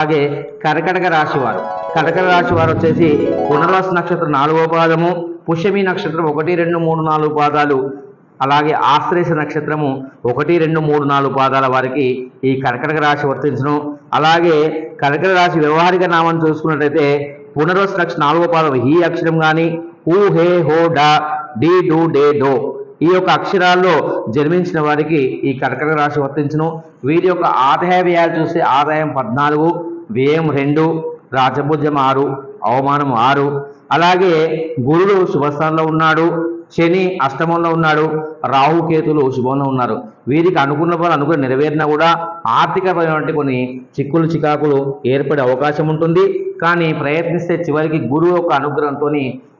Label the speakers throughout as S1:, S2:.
S1: అలాగే కర్కటక రాశి వారు కర్కటక రాశి వారు వచ్చేసి పునర్వాస నక్షత్రం నాలుగో పాదము పుష్యమి నక్షత్రం ఒకటి రెండు మూడు నాలుగు పాదాలు అలాగే ఆశ్రేష నక్షత్రము ఒకటి రెండు మూడు నాలుగు పాదాల వారికి ఈ కర్కటక రాశి వర్తించడం అలాగే కర్కటక రాశి వ్యవహారిక నామం చూసుకున్నట్టయితే పునర్వస నక్షత్రం నాలుగో పాదం ఈ అక్షరం కానీ ఊ హే హో డా డి డు డే డో ఈ యొక్క అక్షరాల్లో జన్మించిన వారికి ఈ కర్కటక రాశి వర్తించును. వీరి యొక్క ఆదాయ వ్యయాలు చూస్తే ఆదాయం పద్నాలుగు వ్యయం రెండు రాజభుజం ఆరు అవమానం ఆరు. అలాగే గురుడు శుభస్థానంలో ఉన్నాడు శని అష్టమంలో ఉన్నాడు రాహుకేతులు శుభంలో ఉన్నారు. వీరికి అనుకున్న పనులు అనుకుని నెరవేరినా కూడా ఆర్థికపరమైనటువంటి కొన్ని చిక్కులు చికాకులు ఏర్పడే అవకాశం ఉంటుంది. కానీ ప్రయత్నిస్తే చివరికి గురువు యొక్క అనుగ్రహంతో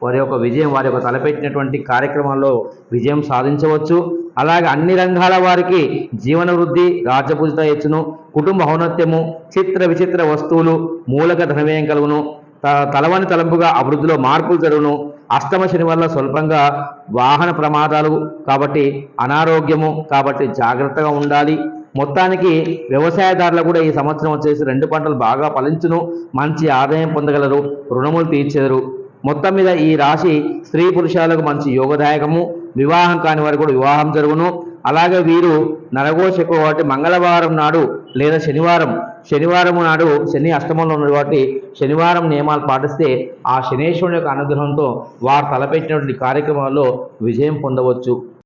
S1: వారి యొక్క విజయం వారి యొక్క తలపెట్టినటువంటి కార్యక్రమాల్లో విజయం సాధించవచ్చు. అలాగే అన్ని రంగాల వారికి జీవన వృద్ధి రాజపూజిత ఎచ్చును కుటుంబ ఔన్నత్యము చిత్ర విచిత్ర వస్తువులు మూలక ధనవ్యయం కలుగును. త- తలవని తలంపుగా అభివృద్ధిలో మార్పులు జరుగును. అష్టమ శని వల్ల స్వల్పంగా వాహన ప్రమాదాలు కాబట్టి అనారోగ్యము కాబట్టి జాగ్రత్తగా ఉండాలి. మొత్తానికి వ్యవసాయదారులు కూడా ఈ సంవత్సరం వచ్చేసి రెండు పంటలు బాగా ఫలించును. మంచి ఆదాయం పొందగలరు రుణములు తీర్చెదరు. మొత్తం మీద ఈ రాశి స్త్రీ పురుషాలకు మంచి యోగదాయకము. వివాహం కాని వారు కూడా వివాహం జరుగును. అలాగే వీరు నరఘోష ఎక్కువ కాబట్టి మంగళవారం నాడు లేదా శనివారం శనివారం నాడు శని అష్టమంలో ఉన్నది కాబట్టి శనివారం నియమాలు పాటిస్తే ఆ శనేశ్వరుని యొక్క అనుగ్రహంతో వారు తలపెట్టినటువంటి కార్యక్రమాల్లో విజయం పొందవచ్చు.